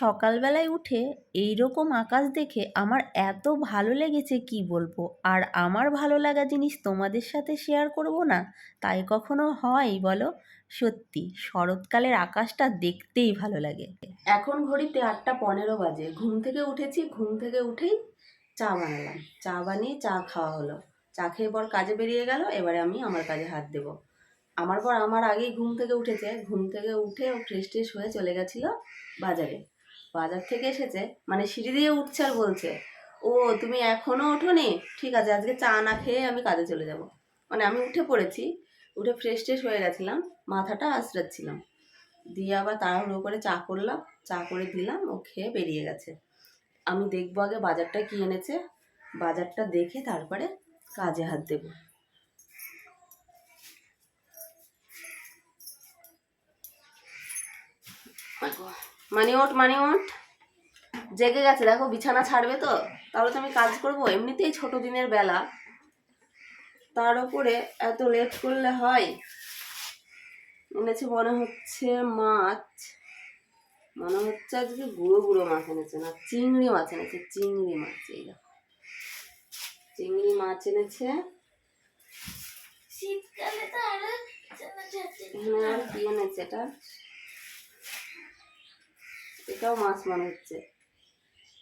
সকালবেলায় উঠে এই রকম আকাশ দেখে আমার এত ভালো লেগেছে কি বলব? আর আমার ভালো লাগা জিনিস তোমাদের সাথে শেয়ার করব না? তাই কখনো হয় বলো? সত্যি, শরৎকালের আকাশটা দেখতেই ভালো লাগে। এখন ঘড়িতে আটটা পনেরো বাজে। ঘুম থেকে উঠেছি, ঘুম থেকে উঠেই চা বানালাম। চা বানিয়ে চা খাওয়া হলো। চা খেয়ে পর কাজে বেরিয়ে গেল, এবারে আমি আমার কাজে হাত দেব। আমার পর আমার আগেই ঘুম থেকে উঠেছে। ঘুম থেকে উঠে ও ফ্রেশ ট্রেশ হয়ে চলে গেছিল বাজারে। বাজার থেকে এসেছে মানে সিঁড়ি দিয়ে উঠছে আর বলছে, ও, তুমি এখনও ওঠোনি? ঠিক আছে, আজকে চা না খেয়ে আমি কাজে চলে যাব। মানে আমি উঠে পড়েছি, উঠে ফ্রেশ ট্রেশ হয়ে গেছিলাম, মাথাটা আঁচড়াচ্ছিলাম দিয়ে আবার তাড়াহুড়ো করে চা করলাম, চা করে দিলাম, ও খেয়ে বেরিয়ে গেছে। আমি দেখব আগে বাজারটা কি এনেছে, বাজারটা দেখে তারপরে কাজে হাত দেবো। মানি ওঠ মানি ওঠ জেগে গেছে দেখো বিছানা ছাড়বে তো। তাহলে তো আমি কাজ করব। এমনিতেই ছোট দিনের বেলা। তার উপরে এত লেট করলে হয়। এনেছে মনে হচ্ছে মাছ। মনে হচ্ছে আজকে গুঁড়ো গুঁড়ো মাছ এনেছে না চিংড়ি মাছ এনেছে চিংড়ি মাছ এই দেখো। চিংড়ি মাছ এনেছে। শীতকালে তো আরও আর কি এনেছে এটা? এটাও মাছ মনে হচ্ছে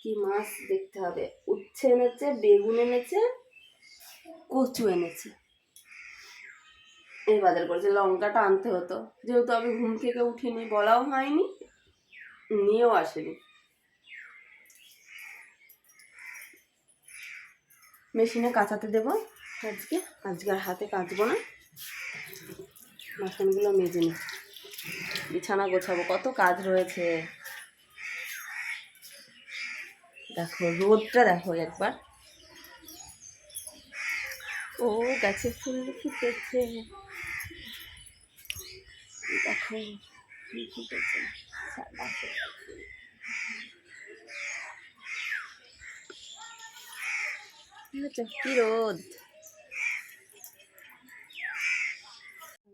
কি মাছ দেখতে হবে? উচ্ছে এনেছে, বেগুন এনেছে, কচু এনেছে। এই বাজার করেছে, লঙ্কাটা আনতে হতো। যেহেতু আমি ঘুম থেকে উঠিনি, বলাও হয়নি, নিয়েও আসেনি। মেশিনে কাঁচাতে দেবো আজকে। আজকে আর হাতে কাচবো না। বাসনগুলো মেজে নি। বিছানা গোছাবো, কত কাজ রয়েছে। দেখো, রোদটা দেখো একবার ও, গাছে ফুল ফুটেছে দেখো ফুটেছে। দেখেছ? কি রোদ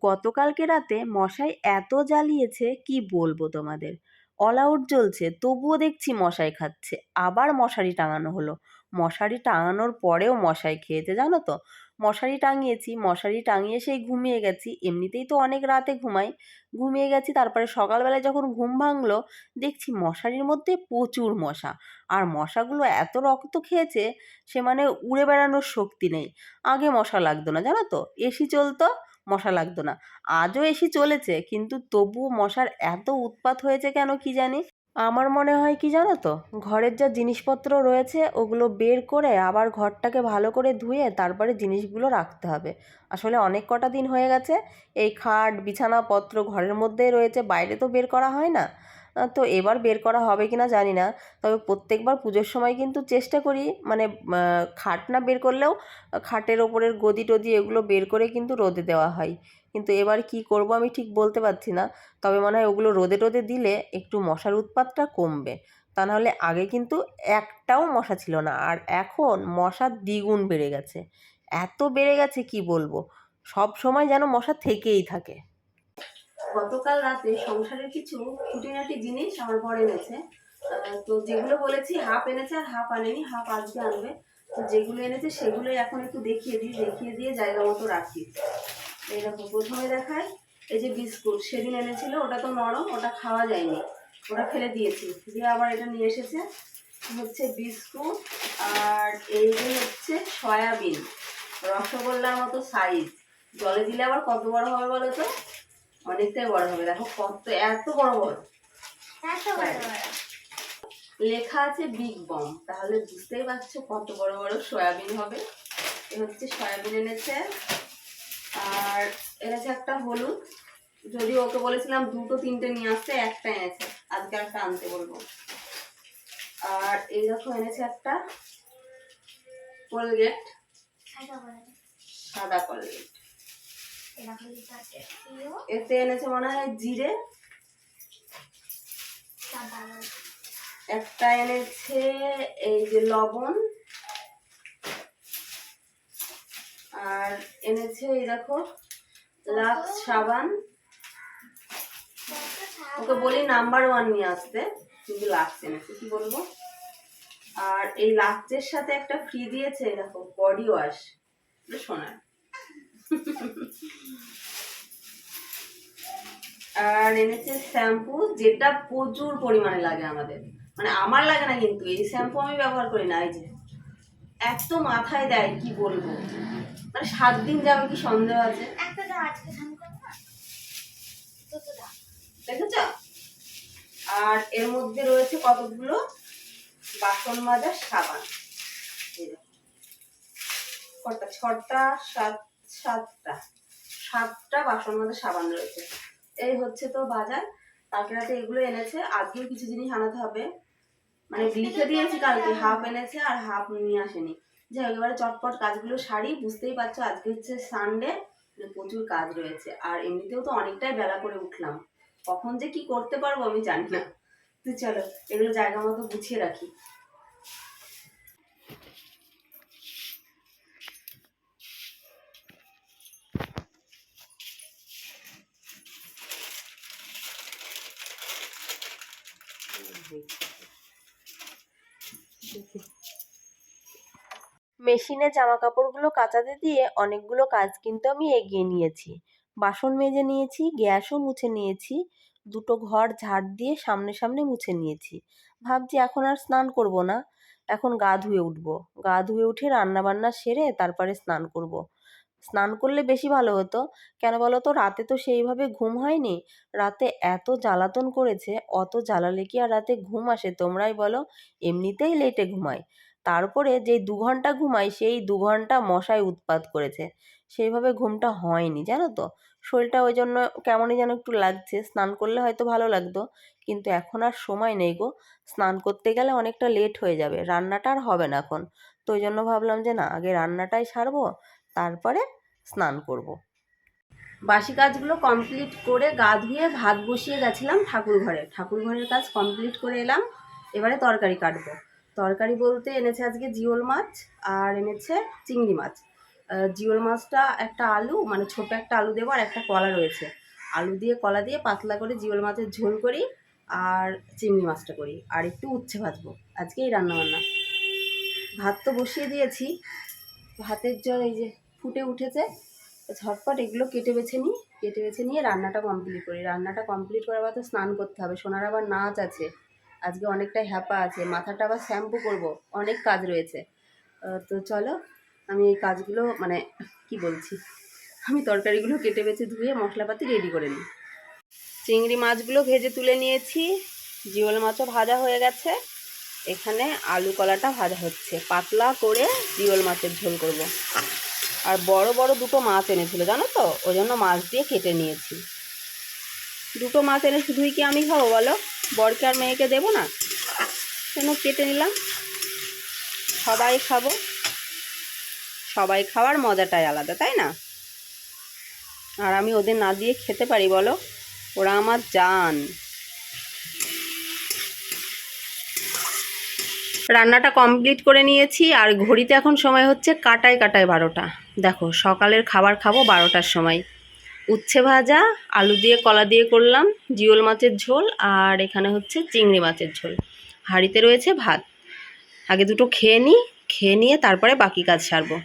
গতকালকে রাতে মশাই এত জ্বালিয়েছে, কি বলব তোমাদের অল আউট জ্বলছে, তবুও দেখছি মশাই খাচ্ছে। আবার মশারি টাঙানো হলো। মশারি টাঙানোর পরেও মশাই খেয়েছে, জানো তো? মশারি টাঙিয়েছি, মশারি টাঙিয়ে সেই ঘুমিয়ে গেছি। এমনিতেই তো অনেক রাতে ঘুমাই। ঘুমিয়ে গেছি, তারপরে সকালবেলায় যখন ঘুম ভাঙলো, দেখছি মশারির মধ্যে প্রচুর মশা। আর মশাগুলো এত রক্ত খেয়েছে, সে মানে উড়ে বেড়ানোর শক্তি নেই। আগে মশা লাগতো না, জানো তো? এসি চলতো মশা লাগতো না। আজও এসি চলেছে, কিন্তু তবুও মশার এত উৎপাত হয়েছে কেন কি জানি? আমার মনে হয় কি জানো তো, ঘরের যা জিনিসপত্র রয়েছে, ওগুলো বের করে আবার ঘরটাকে ভালো করে ধুয়ে তারপরে জিনিসগুলো রাখতে হবে। আসলে অনেক কটা দিন হয়ে গেছে, এই খাট, বিছানাপত্র ঘরের মধ্যেই রয়েছে, বাইরে তো বের করা হয় না। তো এবার বের করা হবে কিনা জানি না। তবে প্রত্যেকবার পুজোর সময় কিন্তু চেষ্টা করি মানে খাট না বের করলেও খাটের ওপরের গদি টদি এগুলো বের করে কিন্তু রোদে দেওয়া হয়। কিন্তু এবার কি করব আমি ঠিক বলতে পারছি না। তবে মনে হয় ওগুলো রোদে টোদে দিলে একটু মশার উৎপাতটা কমবে। তা নাহলে আগে কিন্তু একটাও মশা ছিল না, আর এখন মশা দ্বিগুণ বেড়ে গেছে। এত বেড়ে গেছে কি বলব? সব সময় যেন মশা থেকেই থাকে। গতকাল রাতে সংসারের কিছু খুঁটিনাটি জিনিস আমার বর এনেছে। তো যেগুলো বলেছি হাফ এনেছে আর হাফ আনেনি, হাফ আজকে আনবে। তো যেগুলো এনেছে সেগুলোই এখন একটু দেখিয়ে দিই, দেখিয়ে দিয়ে জায়গা মতো রাখি। এরকম প্রথমে দেখায়, এই যে বিস্কুট, সেদিন এনেছিল, ওটা তো নরম, ওটা খাওয়া যায়নি। ওটা ফেলে দিয়েছি। দিয়ে আবার এটা নিয়ে এসেছে, হচ্ছে বিস্কুট আর এই যে হচ্ছে সয়াবিন। রসগোল্লার মতো সাইজ জলে দিলে আবার কত বড় হবে বলো তো? অনেকটাই বড় হবে। দেখো কত এত বড় বড় লেখা আছে বিগ বম তাহলে বুঝতেই পারছ কত বড় বড় সয়াবিন হবে। এ হচ্ছে সয়াবিন এনেছে। আর এনেছে একটা হলুদ। যদি ওকে বলেছিলাম দুটো তিনটে নিয়ে আসতে একটা এনেছে। আজকে একটা আনতে বলব। আর এই দেখো এনেছে একটা কোলগেট সাদা কোলগেট এতে এনেছে মনে হয় জিরে। একটা এনেছে এই যে লবণ। আর এনেছে এই দেখো লাক্স সাবান। ওকে বলি নাম্বার ওয়ান নিয়ে আসতে শুধু লাক্স এনেছে কি বলব? আর এই লাক্সের সাথে একটা ফ্রি দিয়েছে দেখো বডি ওয়াশ সোনার আর এনেছে শ্যাম্পু যেটা প্রচুর পরিমাণে লাগে আমাদের। মানে আমার লাগে না কিন্তু এই শ্যাম্পু আমি ব্যবহার করি না এই যে এত মাথায় দেয় কি বলব? মানে সাত দিন যাবে কি সন্দেহ আছে? দেখেছ? আর এর মধ্যে রয়েছে কতগুলো? বাসন মাজার সাবান। কটা? ছটা সাত সাতটা। সাতটা বাসন মধ্যে সাবান রয়েছে। এই হচ্ছে তো বাজার। কালকে রাতে এগুলো এনেছে। আজকেও কিছু জিনিস আনাতে হবে। মানে লিখে দিয়েছি কালকে হাফ এনেছে আর হাফ নিয়ে আসেনি। যে একেবারে চটপট কাজগুলো সারি। বুঝতেই পারছ, আজকে হচ্ছে সানডে প্রচুর কাজ রয়েছে। আর এমনিতেও তো অনেকটাই বেলা করে উঠলাম। কখন যে কি করতে পারব আমি জানি না। তো চলো, এগুলো জায়গা মতো গুছিয়ে রাখি। মেশিনে জামা কাপড়গুলো কাচাতে দিয়ে অনেকগুলো কাজ কিন্তু আমি এগিয়ে নিয়েছি। বাসন মেজে নিয়েছি, গ্যাসও মুছে নিয়েছি, দুটো ঘর ঝাড় দিয়ে সামনে সামনে মুছে নিয়েছি। ভাবছি এখন আর স্নান করব না, এখন গা ধুয়ে উঠবো। গা ধুয়ে উঠে রান্না বান্না সেরে তারপরে স্নান করব। স্নান করলে বেশি ভালো হতো। কেন বলো তো রাতে তো সেইভাবে ঘুম হয়নি, রাতে এত জ্বালাতন করেছে, অত জ্বালালে কি আর রাতে ঘুম আসে? তোমরাই বলো, এমনিতেই লেটে ঘুমাই। তারপরে যেই দু ঘণ্টা ঘুমাই সেই দু ঘণ্টা মশায় উৎপাত করেছে। সেইভাবে ঘুমটা হয়নি, জানো তো? শরীরটা ওই জন্য কেমনই যেন একটু লাগছে। স্নান করলে হয়তো ভালো লাগতো, কিন্তু এখন আর সময় নেই গো। স্নান করতে গেলে অনেকটা লেট হয়ে যাবে, রান্নাটা আর হবে না এখন। তো ওই জন্য ভাবলাম যে না, আগে রান্নাটাই সারবো, তারপরে স্নান করব। বাসি কাজগুলো কমপ্লিট করে গা ধুয়ে ভাত বসিয়ে গেছিলাম ঠাকুর ঘরে ঠাকুর ঘরের কাজ কমপ্লিট করে এলাম, এবারে তরকারি কাটবো। তরকারি বলতে এনেছে আজকে জিওল মাছ আর এনেছে চিংড়ি মাছ। জিওল মাছটা একটা আলু মানে ছোট একটা আলু দেবো আর একটা কলা রয়েছে। আলু দিয়ে, কলা দিয়ে পাতলা করে জিওল মাছের ঝোল করি আর চিংড়ি মাছটা করি আর একটু উচ্ছে ভাজবো। আজকে এই রান্নাবান্না। ভাত তো বসিয়ে দিয়েছি। ভাতের জল এই যে ফুটে উঠেছে। ঝটপট এগুলো কেটে বেছে নিই। কেটে বেছে নিয়ে রান্নাটা কমপ্লিট করি। রান্নাটা কমপ্লিট করার পর তো স্নান করতে হবে। সোনার আবার নাচ আছে। আজকে অনেকটা হ্যাপা আছে, মাথাটা আবার শ্যাম্পু করব, অনেক কাজ রয়েছে। তো চলো, আমি এই কাজগুলো মানে কি বলছি, আমি তরকারিগুলো কেটে বেছে ধুয়ে মশলাপাতি রেডি করে নিই। চিংড়ি মাছগুলো ভেজে তুলে নিয়েছি, জিওল মাছও ভাজা হয়ে গেছে, এখানে আলু কলাটা ভাজা হচ্ছে, পাতলা করে জিওল মাছের ঝোল করব। আর বড় বড় দুটো মাছ এনেছিল, জানো তো? ওই জন্য মাছ দিয়ে কেটে নিয়েছি। দুটো মাছ এনে শুধুই কি আমি খাব বলো? বরকে আর মেয়েকে দেবো না? কেন কেটে নিলাম। সবাই খাব। সবাই খাওয়ার মজাটাই আলাদা, তাই না? আর আমি ওদের না দিয়ে খেতে পারি, বলো? ওরা আমার জান। রান্নাটা কমপ্লিট করে নিয়েছি, আর ঘড়িতে এখন সময় হচ্ছে কাটায় কাটায় বারোটা। দেখো, সকালের খাবার খাব বারোটার সময়। উচ্ছে ভাজা, আলু দিয়ে, কলা দিয়ে করলাম, জিওল মাছের ঝোল, আর এখানে হচ্ছে চিংড়ি মাছের ঝোল। হাঁড়িতে রয়েছে ভাত। আগে দুটো খেয়ে নিই খেয়ে নিয়ে তারপরে বাকি কাজ সারবো।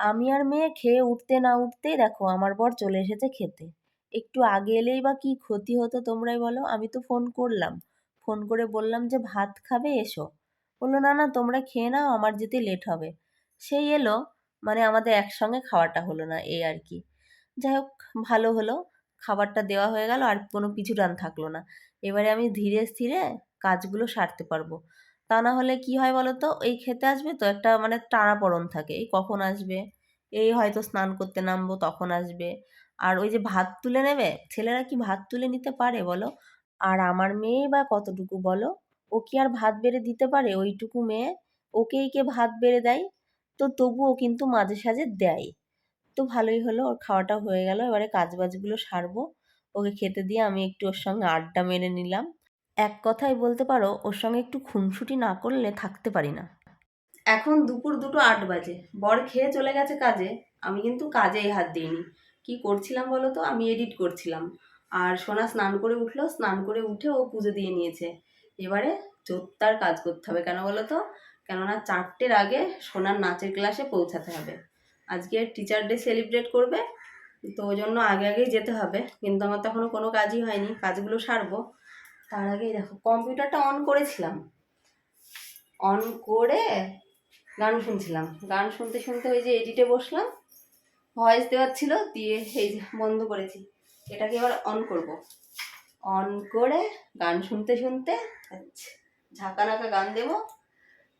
আমি আর মেয়ে খেয়ে উঠতে না উঠতেই দেখো, আমার বর চলে এসেছে খেতে। একটু আগে এলেই বা কি ক্ষতি হতো তোমরাই বলো, আমি তো ফোন করলাম। ফোন করে বললাম যে, ভাত খাবে, এসো। বলল, না না, তোমরা খেয়ে নাও, আমার যেতে লেট হবে। সেই এলো মানে আমাদের একসঙ্গে খাওয়াটা হলো না, এই আর কি। যাই হোক, ভালো হলো। খাবারটা দেওয়া হয়ে গেল, আর কোনো পিছু টান থাকল না। এবারে আমি ধীরে স্থিরে কাজগুলো সারতে পারব। তা না হলে কি হয় বলো তো? এই খেতে আসবে তো একটা মানে টানাপড়ন থাকে। এই কখন আসবে? এই হয়তো স্নান করতে নামবো, তখন আসবে। আর ওই যে ভাত তুলে নেবে? ছেলেরা কি ভাত তুলে নিতে পারে বলো? আর আমার মেয়ে বা কতটুকু বলো? ও কি আর ভাত বেড়ে দিতে পারে? ওইটুকু মেয়ে। ওকেই কে ভাত বেড়ে দেয়? তো তবুও কিন্তু মাঝে সাঝে দেয়। তো ভালোই হলো। ওর খাওয়াটা হয়ে গেল। এবারে কাজ বাজগুলো সারবো। ওকে খেতে দিয়ে আমি একটু ওর সঙ্গে আড্ডা মেরে নিলাম। এক কথায় বলতে পারো, ওর সঙ্গে একটু খুনসুটি না করলে থাকতে পারি না। এখন দুপুর দুটো আট বাজে। বর খেয়ে চলে গেছে কাজে। আমি কিন্তু কাজেই হাত দিইনি। কি করছিলাম বলো তো? আমি এডিট করছিলাম। আর সোনা স্নান করে উঠল। স্নান করে উঠে ও পুজো দিয়ে নিয়েছে। এবারে জোরদার কাজ করতে হবে কেন বলো তো? কেননা চারটের আগে সোনার নাচের ক্লাসে পৌঁছাতে হবে। আজকে টিচার ডে সেলিব্রেট করবে, তো ওই জন্য আগে আগেই যেতে হবে। কিন্তু আমার তো এখনও কোনো কাজই হয়নি, কাজগুলো সারবো। তার আগেই দেখো, কম্পিউটারটা অন করেছিলাম। অন করে গান শুনছিলাম। গান শুনতে শুনতে ওই যে এডিটে বসলাম ভয়েস দেওয়ার ছিল, দিয়ে এই বন্ধ করেছি। এটাকে এবার অন করব। অন করে গান শুনতে শুনতে আচ্ছা ঝাঁকা নাকা গান দেব।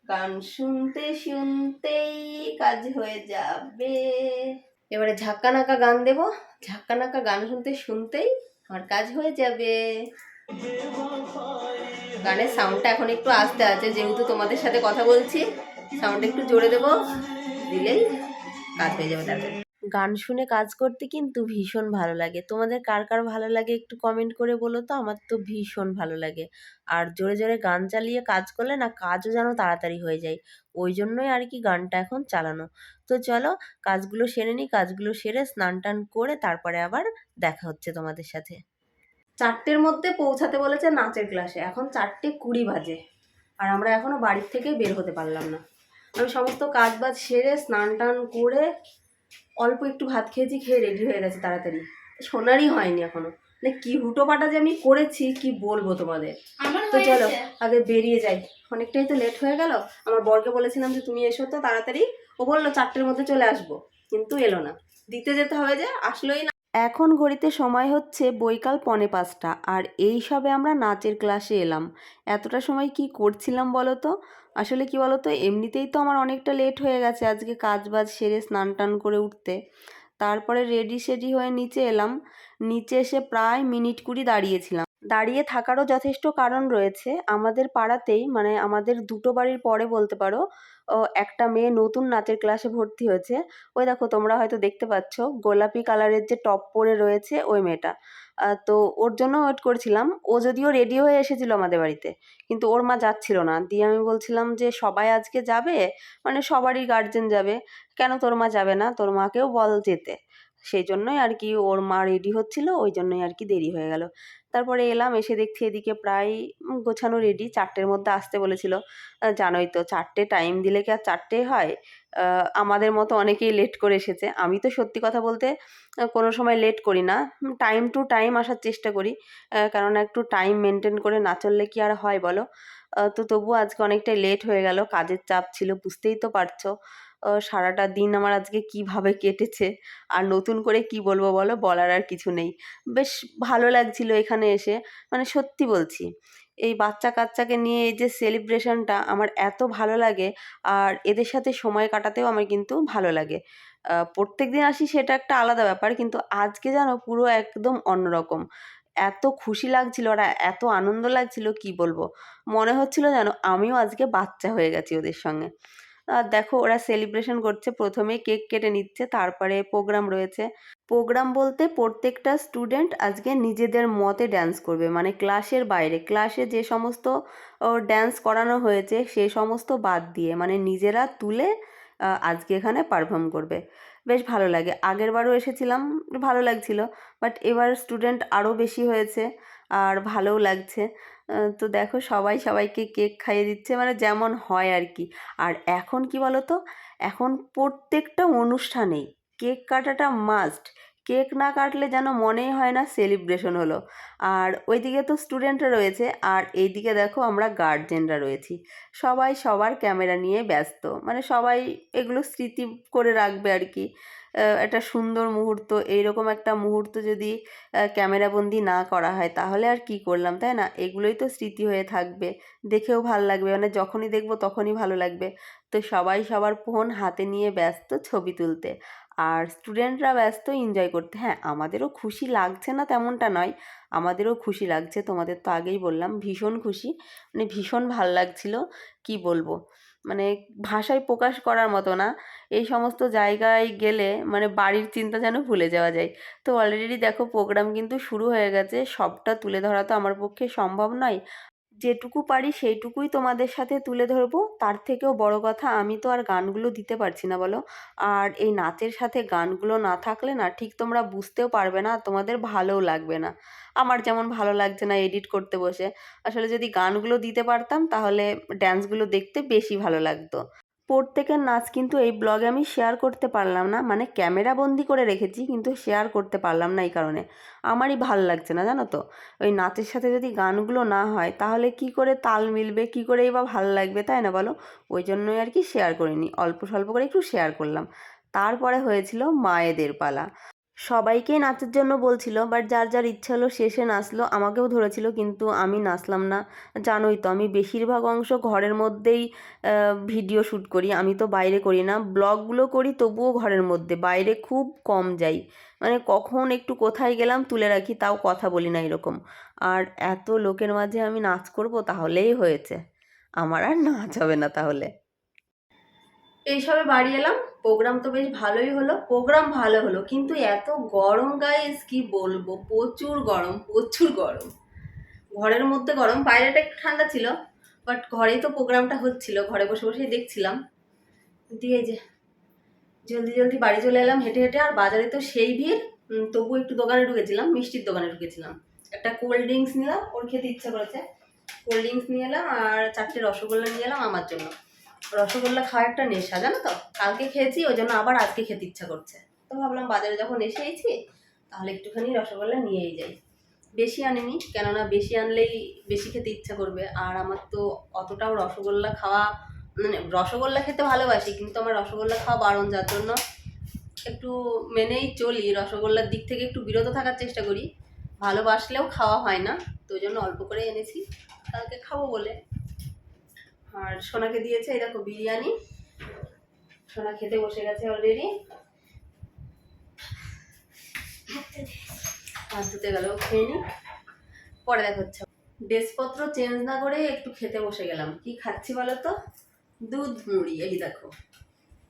গান শুনতে শুনতেই কাজ হয়ে যাবে। এবারে ঝাক্কা নাকা গান দেব। ঝাক্কা নাকা গান শুনতে শুনতেই আমার কাজ হয়ে যাবে। গানের সাউন্ডটা এখন একটু আস্তে আছে, যেহেতু তোমাদের সাথে কথা বলছি সাউন্ড একটু জোরে দেবো, দিলেই কাজ হয়ে যাবে তাড়াতাড়ি গান শুনে কাজ করতে কিন্তু ভীষণ ভালো লাগে। তোমাদের কার কার ভালো লাগে একটু কমেন্ট করে বলো তো? আমার তো ভীষণ ভালো লাগে। আর জোরে জোরে গান চালিয়ে কাজ করলে না কাজও যেন তাড়াতাড়ি হয়ে যায়। ওই জন্যই আর কি গানটা এখন চালানো। তো চলো, কাজগুলো সেরে নিই, কাজগুলো সেরে স্নান টান করে তারপরে আবার দেখা হচ্ছে তোমাদের সাথে। চারটের মধ্যে পৌঁছাতে বলেছে নাচের ক্লাসে এখন চারটে কুড়ি বাজে। আর আমরা এখনও বাড়ির থেকে বের হতে পারলাম না। আমি সমস্ত কাজ বাজ সেরে স্নান টান করে অল্প একটু ভাত খেয়েছি খেয়ে রেডি হয়ে গেছে তাড়াতাড়ি। সোনারই হয়নি এখনও। মানে কি হুটো পাটা যে আমি করেছি কি বলব তোমাদের? তো চলো আগে বেরিয়ে যাই। অনেকটাই তো লেট হয়ে গেল। আমার বরকে বলেছিলাম যে তুমি এসো তো তাড়াতাড়ি। ও বলল চারটের মধ্যে চলে আসব। কিন্তু এলো না। দিতে যেতে হবে যে আসলোই না। এখন ঘড়িতে সময় হচ্ছে বৈকাল পনে পাঁচটা। আর এই সবে আমরা নাচের ক্লাসে এলাম। এতটা সময় কি করছিলাম বলো তো? আসলে কি বলো তো এমনিতেই তো আমার অনেকটা লেট হয়ে গেছে আজকে কাজ বাজ সেরে স্নান টান করে উঠতে। তারপরে রেডি সেডি হয়ে নিচে এলাম। নিচে এসে প্রায় মিনিট কুড়ি দাঁড়িয়েছিলাম। দাঁড়িয়ে থাকারও যথেষ্ট কারণ রয়েছে। আমাদের পাড়াতেই মানে আমাদের দুটো বাড়ির পরে বলতে পারো, ও একটা মেয়ে নতুন নাচের ক্লাসে ভর্তি হয়েছে। ওই দেখো তোমরা হয়তো দেখতে পাচ্ছ, গোলাপি কালারের যে টপ পরে রয়েছে ওই মেয়েটা। তো ওর জন্য ওয়েট করেছিলাম। ও যদিও রেডি হয়ে এসেছিল আমাদের বাড়িতে, কিন্তু ওর মা যাচ্ছিল না। দিয়ে আমি বলছিলাম যে, সবাই আজকে যাবে? মানে সবারই গার্জেন যাবে। কেন তোর মা যাবে না? তোর মাকেও বল যেতে। সেই জন্যই আর কি ওর মা রেডি হচ্ছিল, ওই জন্যই আর কি দেরি হয়ে গেল। তারপরে এলাম, এসে দেখছি এদিকে প্রায় গোছানো রেডি চারটের মধ্যে আসতে বলেছিল। জানোই তো, চারটে টাইম দিলে কি আর চারটে হয়? আমাদের মতো অনেকেই লেট করে এসেছে। আমি তো সত্যি কথা বলতে কোনো সময় লেট করি না। টাইম টু টাইম আসার চেষ্টা করি। কেননা একটু টাইম মেনটেন করে না চললে কি আর হয় বলো? তো তবুও আজকে অনেকটাই লেট হয়ে গেল। কাজের চাপ ছিল, বুঝতেই তো পারছ। সারাটা দিন আমার আজকে কীভাবে কেটেছে? আর নতুন করে কি বলব বলো? বলার আর কিছু নেই। বেশ ভালো লাগছিল এখানে এসে। মানে সত্যি বলছি, এই বাচ্চা কাচ্চাকে নিয়ে এই যে সেলিব্রেশনটা আমার এত ভালো লাগে। আর এদের সাথে সময় কাটাতেও আমার কিন্তু ভালো লাগে। প্রত্যেক দিন আসি সেটা একটা আলাদা ব্যাপার, কিন্তু আজকে যেন পুরো একদম অন্যরকম। এত খুশি লাগছিল আর এত আনন্দ লাগছিল, কি বলব? মনে হচ্ছিল যেন আমিও আজকে বাচ্চা হয়ে গেছি ওদের সঙ্গে। আর দেখো ওরা সেলিব্রেশন করছে, প্রথমে কেক কেটে নিচ্ছে, তারপরে প্রোগ্রাম রয়েছে। প্রোগ্রাম বলতে প্রত্যেকটা স্টুডেন্ট আজকে নিজেদের মতে ড্যান্স করবে মানে ক্লাসের বাইরে। ক্লাসে যে সমস্ত ড্যান্স করানো হয়েছে, সে সমস্ত বাদ দিয়ে মানে নিজেরা তুলে আজকে এখানে পারফর্ম করবে। বেশ ভালো লাগে। আগের বারও এসেছিলাম, ভালো লাগছিল বাট এবার স্টুডেন্ট আরও বেশি হয়েছে। আর ভালোও লাগছে। তো দেখো সবাই সবাইকে কেক খাইয়ে দিচ্ছে মানে যেমন হয় আর কি আর এখন কি বলো তো এখন প্রত্যেকটা অনুষ্ঠানেই কেক কাটাটা মাস্ট কেক না কাটলে যেন মনেই হয় না সেলিব্রেশন হলো। আর ওইদিকে তো স্টুডেন্টরা রয়েছে, আর এইদিকে দেখো আমরা গার্জেনরা রয়েছি। সবাই সবার ক্যামেরা নিয়ে ব্যস্ত। মানে সবাই এগুলো স্মৃতি করে রাখবে আর কি একটা সুন্দর মুহূর্ত, এইরকম একটা মুহূর্ত যদি ক্যামেরাবন্দি না করা হয়, তাহলে আর কি করলাম, তাই না? এগুলোই তো স্মৃতি হয়ে থাকবে। দেখেও ভালো লাগবে মানে যখনই দেখব তখনই ভালো লাগবে। তো সবাই সবার ফোন হাতে নিয়ে ব্যস্ত ছবি তুলতে। আর স্টুডেন্টরা ব্যস্ত এনজয় করতে। হ্যাঁ আমাদেরও খুশি লাগছে না তেমনটা নয়। আমাদেরও খুশি লাগছে, তোমাদের তো আগেই বললাম, ভীষণ খুশি। মানে ভীষণ ভালো লাগছিল, কি বলব? মানে ভাষায় প্রকাশ করার মতো না। এই সমস্ত জায়গায় গেলে মানে বাড়ির চিন্তা যেন ভুলে যাওয়া যায়। তো অলরেডি দেখো প্রোগ্রাম কিন্তু শুরু হয়ে গেছে। সবটা তুলে ধরা তো আমার পক্ষে সম্ভব নয়। যেটুকু পারি সেইটুকুই তোমাদের সাথে তুলে ধরবো। তার থেকেও বড় কথা, আমি তো আর গানগুলো দিতে পারছি না বলো। আর এই নাচের সাথে গানগুলো না থাকলে না ঠিক তোমরা বুঝতেও পারবে না, তোমাদের ভালোও লাগবে না। আমার যেমন ভালো লাগছে না এডিট করতে বসে। আসলে যদি গানগুলো দিতে পারতাম, তাহলে ড্যান্সগুলো দেখতে বেশি ভালো লাগতো। প্রত্যেকের নাচ কিন্তু এই ব্লগে আমি শেয়ার করতে পারলাম না। মানে ক্যামেরা বন্দি করে রেখেছি, কিন্তু শেয়ার করতে পারলাম না এই কারণে। আমারই ভালো লাগছে না, জানো তো? ওই নাচের সাথে যদি গানগুলো না হয়, তাহলে কি করে তাল মিলবে, কি করেই বা ভালো লাগবে, তাই না বলো? ওই জন্যই আর কি শেয়ার করিনি। অল্প স্বল্প করে একটু শেয়ার করলাম। তারপরে হয়েছিল মায়েদের পালা। সবাইকেই নাচের জন্য বলছিল বাট যার যার ইচ্ছা হলো শেষে নাচলো, আমাকেও ধরেছিল, কিন্তু আমি নাচলাম না। জানোই তো, আমি বেশিরভাগ অংশ ঘরের মধ্যেই ভিডিও শ্যুট করি, আমি তো বাইরে করি না। ব্লগগুলো করি, তবুও ঘরের মধ্যে, বাইরে খুব কম যাই। মানে কখন একটু কোথায় গেলাম তুলে রাখি, তাও কথা বলি না এরকম। আর এত লোকের মাঝে আমি নাচ করব, তাহলেই হয়েছে। আমার আর নাচ হবে না তাহলে। এইসবে বাড়ি এলাম। প্রোগ্রাম তো বেশ ভালোই হলো প্রোগ্রাম ভালো হলো, কিন্তু এত গরম গাইস কি বলব? প্রচুর গরম প্রচুর গরম। ঘরের মধ্যে গরম, বাইরেটা একটু ঠান্ডা ছিল বাট ঘরেই তো প্রোগ্রামটা হচ্ছিল, ঘরে বসে বসেই দেখছিলাম। দিয়ে যে, জলদি জলদি বাড়ি চলে এলাম, হেঁটে হেঁটে, আর বাজারে তো সেই ভিড়। তবু একটু দোকানে ঢুকেছিলাম, মিষ্টির দোকানে ঢুকেছিলাম। একটা কোল্ড ড্রিঙ্কস নিলাম, ওর খেতে ইচ্ছা করেছে। কোল্ড ড্রিঙ্কস নিয়ে এলাম, আর চারটে রসগোল্লা নিয়ে এলাম আমার জন্য। রসগোল্লা খাওয়া একটা নেশা, জানো তো? কালকে খেয়েছি, ওই জন্য আবার আজকে খেতে ইচ্ছা করছে। তো ভাবলাম বাজারে যখন এসেইছি তাহলে একটুখানি রসগোল্লা নিয়েই যাই। বেশি আনিনি, কেননা বেশি আনলেই বেশি খেতে ইচ্ছা করবে। আর আমার তো অতটাও রসগোল্লা খাওয়া মানে রসগোল্লা খেতে ভালোবাসি, কিন্তু আমার রসগোল্লা খাওয়া বারণ, যার জন্য একটু মেনেই চলি। রসগোল্লার দিক থেকে একটু বিরত থাকার চেষ্টা করি। ভালোবাসলেও খাওয়া হয় না, তো জন্য অল্প করে এনেছি। কালকে খাব বলে। আর সোনাকে দিয়েছে, এই দেখো বিরিয়ানি। সোনা খেতে বসে গেছে অলরেডি হাত ধুতে গেল খেয়ে নি পরে দেখা হচ্ছে ড্রেসপত্র চেঞ্জ না করে একটু খেতে বসে গেলাম। কি খাচ্ছি বলো তো দুধ মুড়ি, এই দেখো।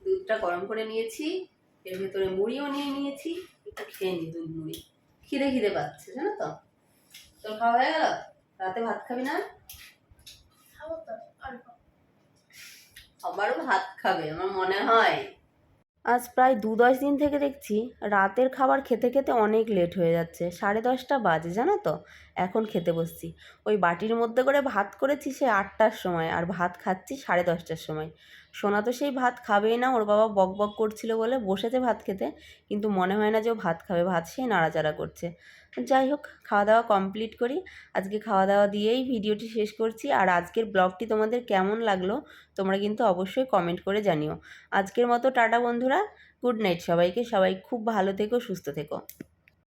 দুধটা গরম করে নিয়েছি, এর ভেতরে মুড়িও নিয়ে নিয়েছি, একটু খেয়ে নি দুধ মুড়ি। খিদে খিদে পাচ্ছে, জানো তো? তোর খাওয়া হয়ে গেল? রাতে ভাত খাবি না? খাব তো। আবারও ভাত খাবে, আমার মনে হয়। আজ প্রায় দু দশ দিন থেকে দেখছি রাতের খাবার খেতে খেতে অনেক লেট হয়ে যাচ্ছে। সাড়ে দশটা বাজে, জানো তো? এখন খেতে বসছি। ওই বাটির মধ্যে করে ভাত করেছি সে আটটার সময়, আর ভাত খাচ্ছি সাড়ে দশটার সময়। সোনা তো সেই ভাত খাবেই না, ওর বাবা বক বক করছিল বলে বসেছে ভাত খেতে, কিন্তু মনে হয় না যে ও ভাত খাবে, ভাত সেই নাড়াচাড়া করছে। যাই হোক খাওয়া দাওয়া কমপ্লিট করি। আজকে খাওয়া দাওয়া দিয়েই ভিডিওটি শেষ করছি, আর আজকের ব্লগটি তোমাদের কেমন লাগল তোমরা কিন্তু অবশ্যই কমেন্ট করে জানিও। আজকের মতো টাটা বন্ধুরা গুড নাইট সবাইকে, সবাই খুব ভালো থেকো, সুস্থ থেকো।